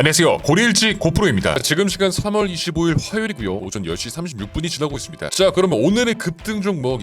안녕하세요. 고리일지 고프로입니다. 지금 시간 3월 25일 화요일이고요. 오전 10시 36분이 지나고 있습니다. 자 그러면 오늘의 급등 종목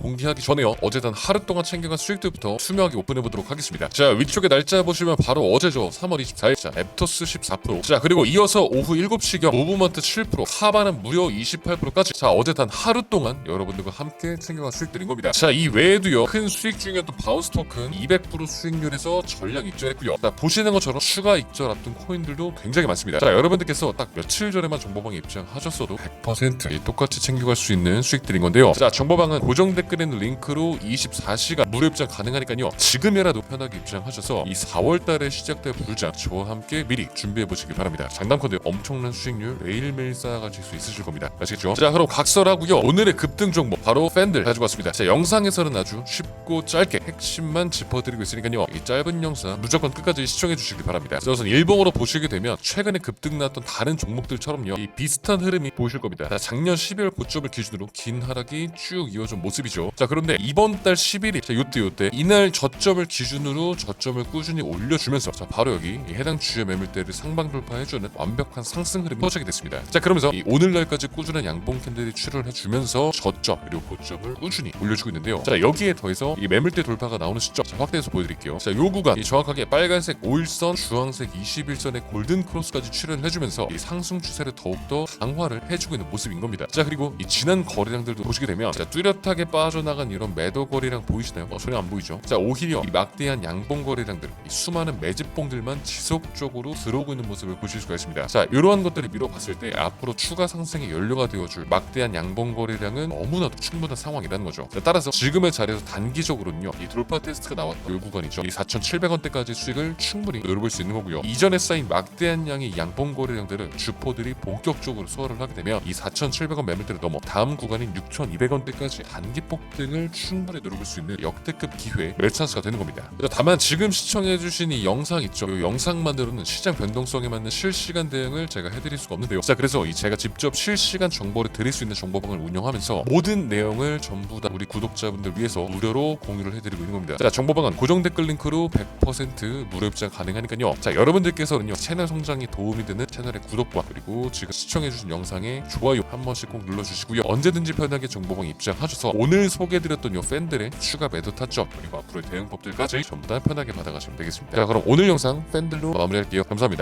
공개하기 전에요. 어제 단 하루 동안 챙겨간 수익들부터 투명하게 오픈해보도록 하겠습니다. 자 위쪽에 날짜 보시면 바로 어제죠. 3월 24일. 자 앱토스 14%자 그리고 이어서 오후 7시경 무브먼트 7% 하바는 무려 28%까지. 자 어제 단 하루 동안 여러분들과 함께 챙겨간 수익들인 겁니다. 자 이 외에도요 큰 수익 중이었던 바우스 토큰 200% 수익률에서 전량 익절했고요. 자 보시는 것처럼 추가 익절 앞둔 코인들도 굉장히 많습니다. 자 여러분들께서 딱 며칠 전에만 정보방에 입장하셨어도 100% 똑같이 챙겨갈 수 있는 수익들인 건데요. 자 정보방은 고정 댓글에 있는 링크로 24시간 무료 입장 가능하니까요. 지금이라도 편하게 입장하셔서 이 4월 달에 시작될 불장 저와 함께 미리 준비해 보시기 바랍니다. 장담컨대 엄청난 수익률 매일매일 쌓아가실 수 있으실 겁니다. 아시겠죠? 자 그럼 각설하고요. 오늘의 급등 종목 바로 팬들 가지고 왔습니다. 자 영상에서는 아주 쉽고 짧게 핵심만 짚어드리고 있으니까요. 이 짧은 영상 무조건 끝까지 시청해 주시기 바랍니다. 자, 우선 일봉으로 보시게 되면 최근에 급등 났던 다른 종목들처럼요. 이 비슷한 흐름이 보이실 겁니다. 자, 작년 12월 고점을 기준으로 긴 하락이 쭉 이어진 모습이 죠. 자 그런데 이번 달 11일 자 요때 요때. 이날 저점을 기준으로 저점을 꾸준히 올려주면서 자 바로 여기 이 해당 주요 매물대를 상방 돌파해주는 완벽한 상승 흐름이 터지게 됐습니다. 자 그러면서 이 오늘날까지 꾸준한 양봉 캔들이 출혈을 해주면서 저점 그리고 고점을 꾸준히 올려주고 있는데요. 자 여기에 더해서 이 매물대 돌파가 나오는 시점 자 확대해서 보여드릴게요. 자요 구간 이 정확하게 빨간색 5일선 주황색 21선의 골든 크로스까지 출혈을 해주면서 이 상승 추세를 더욱더 강화를 해주고 있는 모습인 겁니다. 자 그리고 이 지난 거래량들도 보시게 되면 자 뚜렷하게 빠 져나간 이런 거래량 보이시나요? 어, 전혀 안 보이죠? 자 오히려 이 막대한 양봉 거래량들 이 수많은 매집봉들만 지속적으로 들어오고 있는 모습을 보실 수가 있습니다. 자 이러한 것들을 미뤄봤을 때 앞으로 추가 상승의 연료가 되어줄 막대한 양봉 거래량은 너무나도 충분한 상황이라는 거죠. 자, 따라서 지금의 자리에서 단기적으로는요 이 돌파 테스트가 나왔던 이 구간이죠. 이 4,700원대까지 수익을 충분히 노려볼 수 있는 거고요. 이전에 쌓인 막대한 양의 양봉 거래량들을 주포들이 본격적으로 소화를 하게 되면 이 4,700원 매물대를 넘어 다음 구간인 6,200원대까지 단기 폭등을 충분히 노려볼 수 있는 역대급 기회 매찬스가 되는 겁니다. 자, 다만 지금 시청해주신 이 영상 있죠? 이 영상만으로는 시장 변동성에 맞는 실시간 대응을 제가 해드릴 수가 없는데요. 자 그래서 이 제가 직접 실시간 정보를 드릴 수 있는 정보방을 운영하면서 모든 내용을 전부 다 우리 구독자분들 위해서 무료로 공유를 해드리고 있는 겁니다. 자 정보방은 고정 댓글 링크로 100% 무료 입장 가능하니까요. 자 여러분들께서는요 채널 성장에 도움이 되는 채널의 구독과 그리고 지금 시청해주신 영상에 좋아요 한 번씩 꼭 눌러주시고요. 언제든지 편하게 정보방 입장하셔서 오늘 소개해드렸던 요 팬들의 추가 매도 타점 그리고 앞으로의 대응법들까지 전부 다 편하게 받아가시면 되겠습니다. 자 그럼 오늘 영상 팬들로 마무리할게요. 감사합니다